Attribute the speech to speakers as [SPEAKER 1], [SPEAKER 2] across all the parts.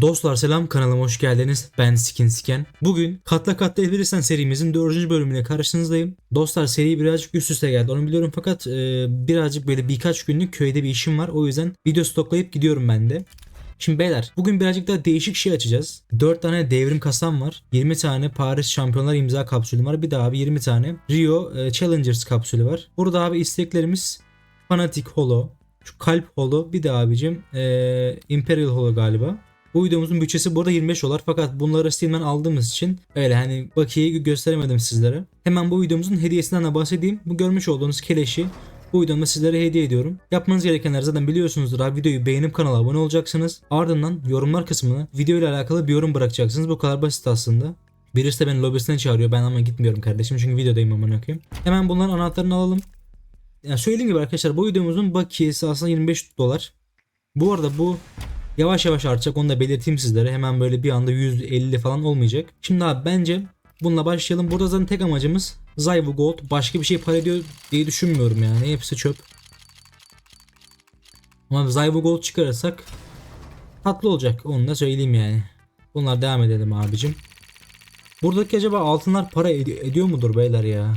[SPEAKER 1] Dostlar selam kanalıma hoş geldiniz. Ben Skin Sken. Bugün Katla Katla Elverirsen serimizin 4. bölümüne karşınızdayım. Dostlar seri birazcık üst üste geldi onu biliyorum fakat e, birazcık böyle birkaç günlük köyde bir işim var. O yüzden video stoklayıp gidiyorum ben de. Şimdi beyler bugün birazcık daha değişik şey açacağız. 4 tane devrim kasam var. 20 tane Paris Şampiyonlar imza kapsülü var. Bir daha abi 20 tane Rio e, Challengers kapsülü var. Burada abi isteklerimiz Fanatic Holo, şu Kalp Holo bir de abicim e, Imperial Holo galiba. Bu videomuzun bütçesi burada 25 dolar fakat bunları Steam'den aldığımız için öyle hani bakiyeyi gösteremedim sizlere. Hemen bu videomuzun hediyesinden de bahsedeyim. Bu görmüş olduğunuz keleşi bu videomda sizlere hediye ediyorum. Yapmanız gerekenler zaten biliyorsunuzdur abi videoyu beğenip kanala abone olacaksınız. Ardından yorumlar kısmına video ile alakalı bir yorum bırakacaksınız. Bu kadar basit aslında. Birisi de beni lobisine çağırıyor. Ben ama gitmiyorum kardeşim çünkü videodayım amına koyayım. Hemen bunların anahtarını alalım. Yani söylediğim gibi arkadaşlar bu videomuzun bakiyesi aslında 25 dolar. Bu arada bu yavaş yavaş artacak onu da belirteyim sizlere. Hemen böyle bir anda 150 falan olmayacak. Şimdi abi bence bununla başlayalım. Burada zaten tek amacımız Zyvo Gold. Başka bir şey para ediyor diye düşünmüyorum yani. Hepsi çöp. Ama Zyvo Gold çıkarırsak tatlı olacak. Onu da söyleyeyim yani. Bunlar devam edelim abicim. Buradaki acaba altınlar para ed- ediyor mudur beyler ya?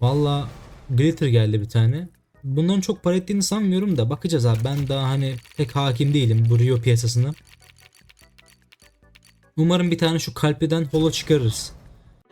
[SPEAKER 1] Valla glitter geldi bir tane. Bunların çok para ettiğini sanmıyorum da bakacağız abi. Ben daha hani pek hakim değilim bu Rio piyasasına. Umarım bir tane şu kalpliden holo çıkarırız.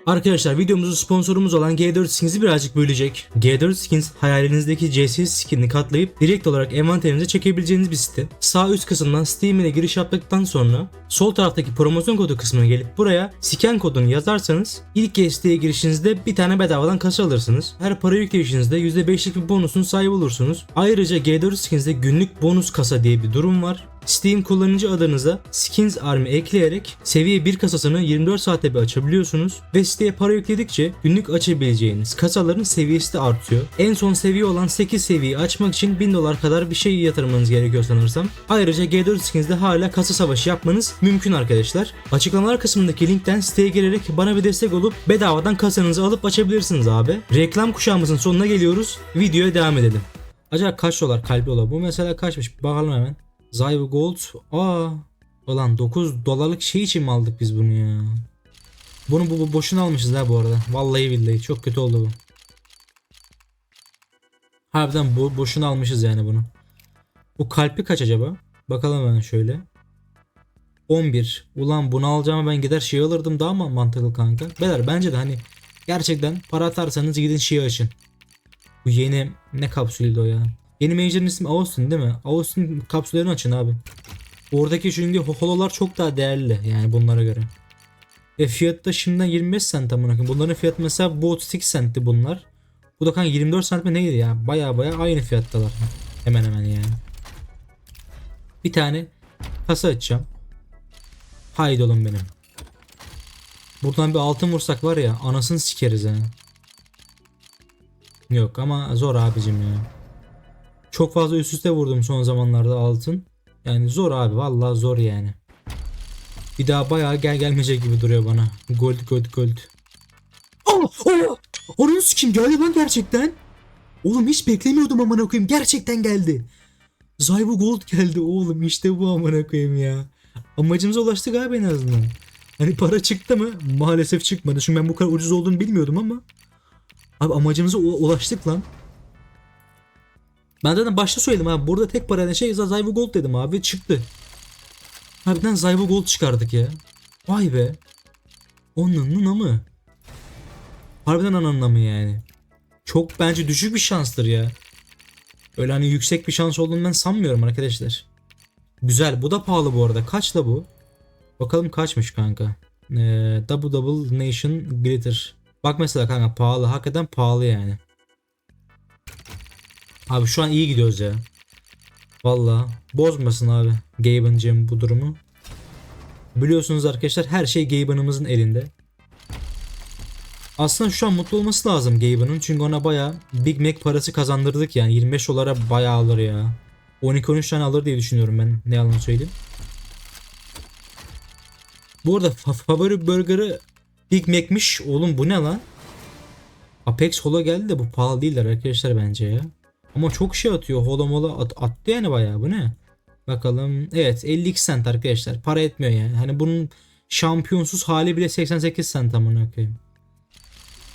[SPEAKER 1] Arkadaşlar videomuzun sponsorumuz olan G4 Skins'i birazcık bölecek. G4 Skins hayalinizdeki CS skinini katlayıp direkt olarak envanterinize çekebileceğiniz bir site. Sağ üst kısımdan Steam ile giriş yaptıktan sonra sol taraftaki promosyon kodu kısmına gelip buraya scan kodunu yazarsanız ilk siteye girişinizde bir tane bedavadan kasa alırsınız. Her para yükleyişinizde %5'lik bir bonusun sahibi olursunuz. Ayrıca G4 Skins'de günlük bonus kasa diye bir durum var. Steam kullanıcı adınıza Skins Army ekleyerek seviye 1 kasasını 24 saatte bir açabiliyorsunuz ve siteye para yükledikçe günlük açabileceğiniz kasaların seviyesi de artıyor. En son seviye olan 8 seviyeyi açmak için 1000 dolar kadar bir şey yatırmanız gerekiyor sanırsam. Ayrıca G4 Skins'de hala kasa savaşı yapmanız mümkün arkadaşlar. Açıklamalar kısmındaki linkten siteye girerek bana bir destek olup bedavadan kasanızı alıp açabilirsiniz abi. Reklam kuşağımızın sonuna geliyoruz. Videoya devam edelim. Acaba kaç dolar kalbi ola? Bu mesela kaçmış? Bakalım hemen. Zyvo Gold. Aa. Ulan 9 dolarlık şey için mi aldık biz bunu ya? Bunu bu, bu boşuna almışız ha bu arada. Vallahi billahi çok kötü oldu bu. Harbiden bu boşuna almışız yani bunu. Bu kalpi kaç acaba? Bakalım ben şöyle. 11. Ulan bunu alacağıma ben gider şey alırdım daha mı mantıklı kanka? Beyler bence de hani gerçekten para atarsanız gidin şey açın. Bu yeni ne kapsülüydü o ya? Yeni Major'ın ismi Austin değil mi? Austin kapsüllerini açın abi. Oradaki çünkü hololar çok daha değerli yani bunlara göre. Ve fiyatı da şimdiden 25 cent amına. Bunların fiyatı mesela bu 38 centti bunlar. Bu da kanka 24 cent mi neydi ya? Baya baya aynı fiyattalar. Hemen hemen yani. Bir tane kasa açacağım. Haydi oğlum benim. Buradan bir altın vursak var ya anasını sikeriz ha. Yok ama zor abicim ya. Çok fazla üst üste vurdum son zamanlarda altın. Yani zor abi vallahi zor yani. Bir daha bayağı gel gelmeyecek gibi duruyor bana. Gold gold gold. Oh, oh! Onun kim geldi lan gerçekten? Oğlum hiç beklemiyordum amına koyayım. Gerçekten geldi. Zybo Gold geldi oğlum işte bu amına koyayım ya. Amacımıza ulaştık abi en azından. Hani para çıktı mı? Maalesef çıkmadı. Çünkü ben bu kadar ucuz olduğunu bilmiyordum ama. Abi amacımıza ulaştık lan. Ben zaten başta söyledim abi. Burada tek para şey Zyvo Gold dedim abi. Çıktı. Harbiden Zyvo Gold çıkardık ya. Vay be. Onun mı? Harbiden ananın mı yani? Çok bence düşük bir şanstır ya. Öyle hani yüksek bir şans olduğunu ben sanmıyorum arkadaşlar. Güzel. Bu da pahalı bu arada. Kaç da bu? Bakalım kaçmış kanka. Ee, Double Double Nation Glitter. Bak mesela kanka pahalı. Hakikaten pahalı yani. Abi şu an iyi gidiyoruz ya. Valla bozmasın abi Gaben'cim bu durumu. Biliyorsunuz arkadaşlar her şey Gaben'ımızın elinde. Aslında şu an mutlu olması lazım Gaben'ın çünkü ona baya Big Mac parası kazandırdık yani 25 dolara baya alır ya. 12-13 tane alır diye düşünüyorum ben ne yalan söyleyeyim. Bu arada fa- favori burgerı Big Mac'miş. Oğlum bu ne lan? Apex Holo geldi de bu pahalı değiller arkadaşlar bence ya. Ama çok şey atıyor. Holo mola at, attı yani bayağı bu ne? Bakalım. Evet 52 cent arkadaşlar. Para etmiyor yani. Hani bunun şampiyonsuz hali bile 88 cent amına koyayım.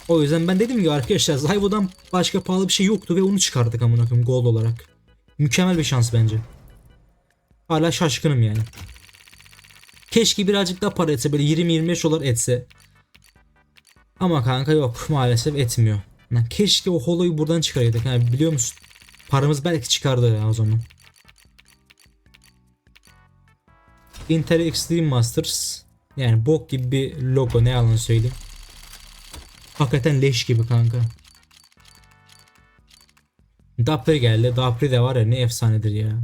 [SPEAKER 1] O yüzden ben dedim ki arkadaşlar Zyvo'dan başka pahalı bir şey yoktu ve onu çıkardık amına koyayım gold olarak. Mükemmel bir şans bence. Hala şaşkınım yani. Keşke birazcık daha para etse böyle 20-25 dolar etse. Ama kanka yok maalesef etmiyor. Keşke o holoyu buradan çıkaraydık. Yani biliyor musun? Paramız belki çıkardı ya o. Intel Extreme Masters. Yani bok gibi bir logo ne yalan söyleyeyim. Hakikaten leş gibi kanka. Dapri geldi. Dapri de var ya ne efsanedir ya.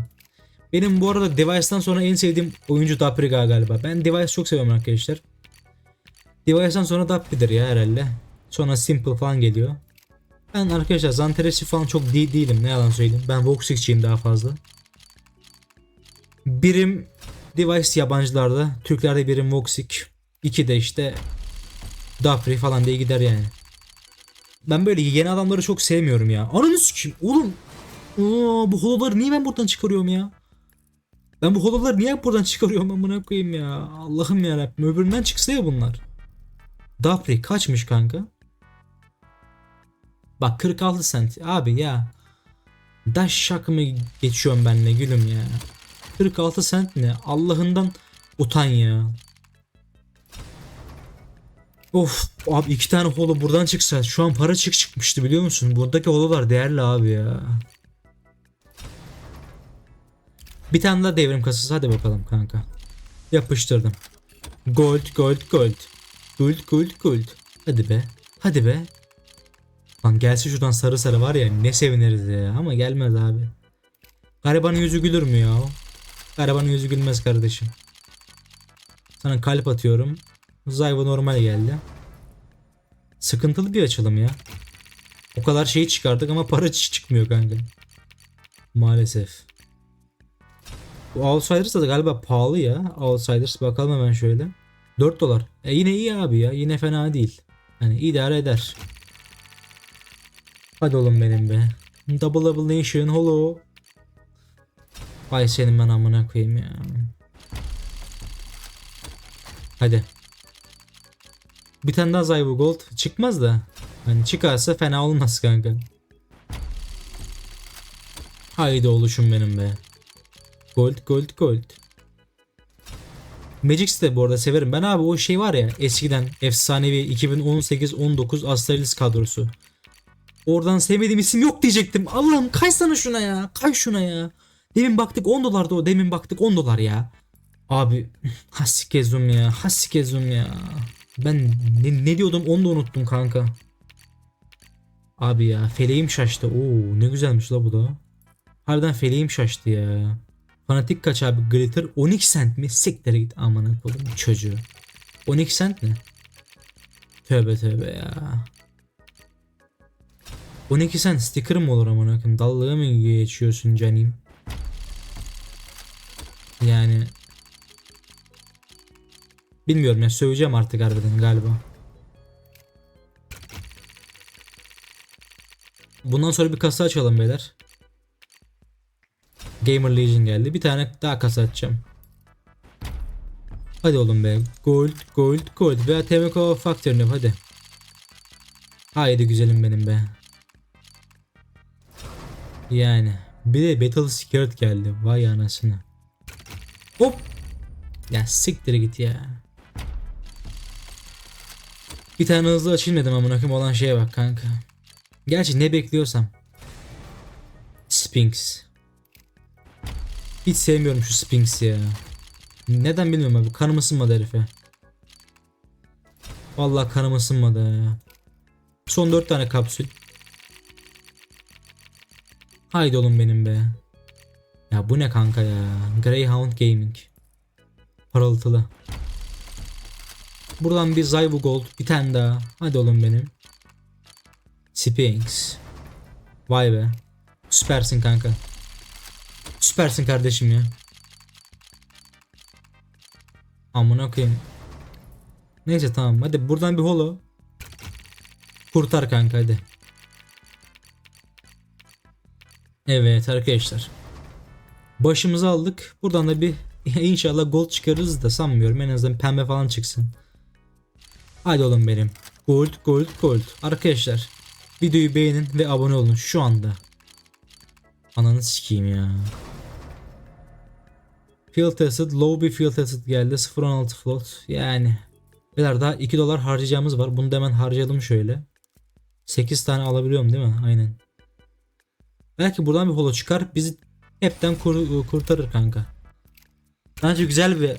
[SPEAKER 1] Benim bu arada Device'dan sonra en sevdiğim oyuncu Dapri galiba. Ben Device çok seviyorum arkadaşlar. Device'dan sonra Dapri'dir ya herhalde. Sonra Simple falan geliyor. Ben arkadaşlar Zanteres'i falan çok değil değilim ne yalan söyleyeyim. Ben Voxix'ciyim daha fazla. Birim Device yabancılarda. Türklerde birim Voxix. İki de işte Dapri falan diye gider yani. Ben böyle yeni adamları çok sevmiyorum ya. Ananı sikeyim oğlum. Aa, bu holoları niye ben buradan çıkarıyorum ya? Ben bu holoları niye buradan çıkarıyorum amına koyayım ya? Allah'ım yarabbim öbüründen çıksa ya bunlar. Dapri kaçmış kanka? Bak 46 cent. Abi ya. Daş şak mı geçiyorum benle gülüm ya. 46 cent ne? Allah'ından utan ya. Of abi iki tane holo buradan çıksa şu an para çık çıkmıştı biliyor musun? Buradaki hololar değerli abi ya. Bir tane daha devrim kasası hadi bakalım kanka. Yapıştırdım. Gold gold gold. Gold gold gold. Hadi be. Hadi be. Lan gelse şuradan sarı sarı var ya ne seviniriz ya ama gelmez abi. Garibanın yüzü gülür mü ya? Garibanın yüzü gülmez kardeşim. Sana kalp atıyorum. Zyva normal geldi. Sıkıntılı bir açılım ya. O kadar şeyi çıkardık ama para hiç çıkmıyor kanka. Maalesef. Bu Outsiders da galiba pahalı ya. Outsiders bakalım hemen şöyle. 4 dolar. E yine iyi abi ya. Yine fena değil. Hani idare eder. Hadi oğlum benim be. Double Double Nation Holo. Vay senin ben amına koyayım ya. Hadi. Bir tane daha Zyvo Gold çıkmaz da. Hani çıkarsa fena olmaz kanka. Haydi oluşum benim be. Gold gold gold. Magix de bu arada severim. Ben abi o şey var ya eskiden efsanevi 2018-19 Astralis kadrosu. Oradan sevmediğim isim yok diyecektim. Allah'ım kay sana şuna ya. Kay şuna ya. Demin baktık 10 dolardı o. Demin baktık 10 dolar ya. Abi hasikezum ya. Hasikezum ya. Ben ne, ne diyordum onu da unuttum kanka. Abi ya feleğim şaştı. Oo ne güzelmiş la bu da. Harbiden feleğim şaştı ya. Fanatik kaç abi glitter 12 cent mi? Siktir git amına koydum çocuğu. 12 cent ne? Tövbe tövbe ya. 12 cent sticker mı olur amına koyayım? Dallığı mı geçiyorsun canim? Yani Bilmiyorum ya söyleyeceğim artık harbiden galiba. Bundan sonra bir kasa açalım beyler. Gamer Legion geldi. Bir tane daha kasa açacağım. Hadi oğlum be. Gold, gold, gold. Veya Temeko Factory'ni yap hadi. Haydi güzelim benim be. Yani. Bir de Battle Skirt geldi. Vay anasını. Hop. Ya siktir git ya. Bir tane hızlı açılmadım amına koyayım olan şeye bak kanka. Gerçi ne bekliyorsam. Sphinx. Hiç sevmiyorum şu Sphinx ya. Neden bilmiyorum abi. Kanım ısınmadı herife. Vallahi kanım ısınmadı ya. Son 4 tane kapsül. Haydi oğlum benim be. Ya bu ne kanka ya. Greyhound Gaming. Parıltılı. Buradan bir Zyvo Gold. Bir tane daha. Hadi oğlum benim. Sphinx. Vay be. Süpersin kanka. Süpersin kardeşim ya. Amına koyayım. Neyse tamam. Hadi buradan bir holo. Kurtar kanka hadi. Evet arkadaşlar. Başımızı aldık. Buradan da bir inşallah gold çıkarırız da sanmıyorum. En azından pembe falan çıksın. Hadi oğlum benim. Gold, gold, gold. Arkadaşlar videoyu beğenin ve abone olun şu anda. Ananı sikeyim ya. Field tested, low bir field tested geldi. 0.16 float. Yani. Beyler daha 2 dolar harcayacağımız var. Bunu da hemen harcayalım şöyle. 8 tane alabiliyorum değil mi? Aynen. Belki buradan bir holo çıkar. Bizi hepten kur- kurtarır kanka. Bence güzel bir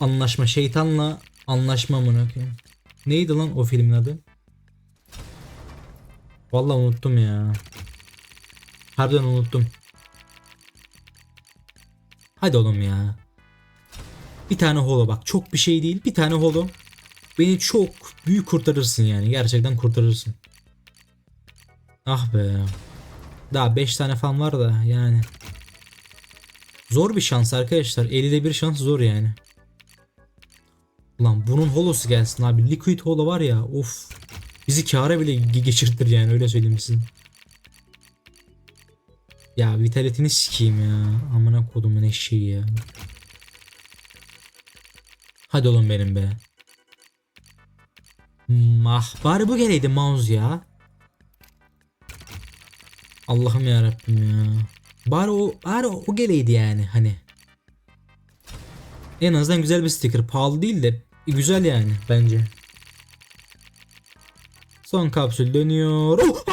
[SPEAKER 1] anlaşma. Şeytanla anlaşma mı. Neydi lan o filmin adı? Vallahi unuttum ya. Harbiden unuttum. Hadi oğlum ya. Bir tane holo bak. Çok bir şey değil. Bir tane holo. Beni çok büyük kurtarırsın yani. Gerçekten kurtarırsın. Ah be. Daha 5 tane falan var da yani. Zor bir şans arkadaşlar. 50'de bir şans zor yani. Ulan bunun holosu gelsin abi. Liquid holo var ya. Of. Bizi kâra bile ge- geçirtir yani öyle söyleyeyim size. Ya vitalitini sikeyim ya. Amına kodumun eşeği ya. Hadi oğlum benim be. Mah. Bari bu geleydi mouse ya. Allah'ım ya Rabbim ya. Bari o, bari o geleydi yani hani. En azından güzel bir sticker. Pahalı değil de güzel yani bence. Son kapsül dönüyor. Oh!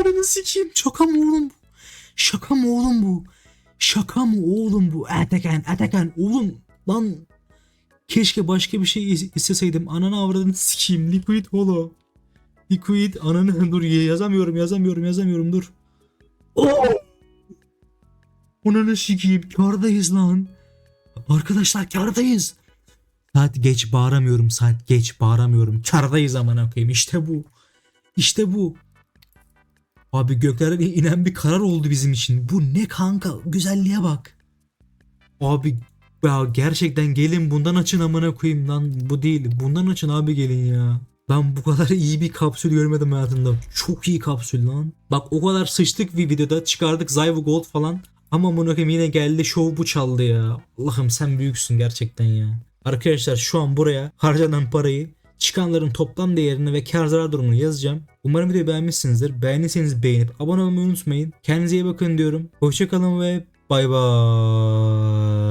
[SPEAKER 1] Ananı sikeyim. Şaka mı oğlum bu? Şaka mı oğlum bu? Şaka mı oğlum bu? Atakan, Atakan oğlum lan keşke başka bir şey is- isteseydim. Ananı avradını sikeyim. Liquid holo. Liquid ananı dur yazamıyorum yazamıyorum yazamıyorum dur. Oh! Ananı sikeyim kardayız lan. Arkadaşlar kardayız. Saat geç bağıramıyorum saat geç bağıramıyorum. Kardayız amına koyayım işte bu. İşte bu. Abi göklerden inen bir karar oldu bizim için. Bu ne kanka? Güzelliğe bak. Abi ya gerçekten gelin bundan açın amına koyayım lan. Bu değil. Bundan açın abi gelin ya. Ben bu kadar iyi bir kapsül görmedim hayatımda. Çok iyi kapsül lan. Bak o kadar sıçtık bir videoda çıkardık Zyvo Gold falan. Ama koyayım yine geldi show bu çaldı ya. Allah'ım sen büyüksün gerçekten ya. Arkadaşlar şu an buraya harcanan parayı çıkanların toplam değerini ve kar zarar durumunu yazacağım. Umarım videoyu beğenmişsinizdir. Beğendiyseniz beğenip abone olmayı unutmayın. Kendinize iyi bakın diyorum. Hoşçakalın ve bay bay.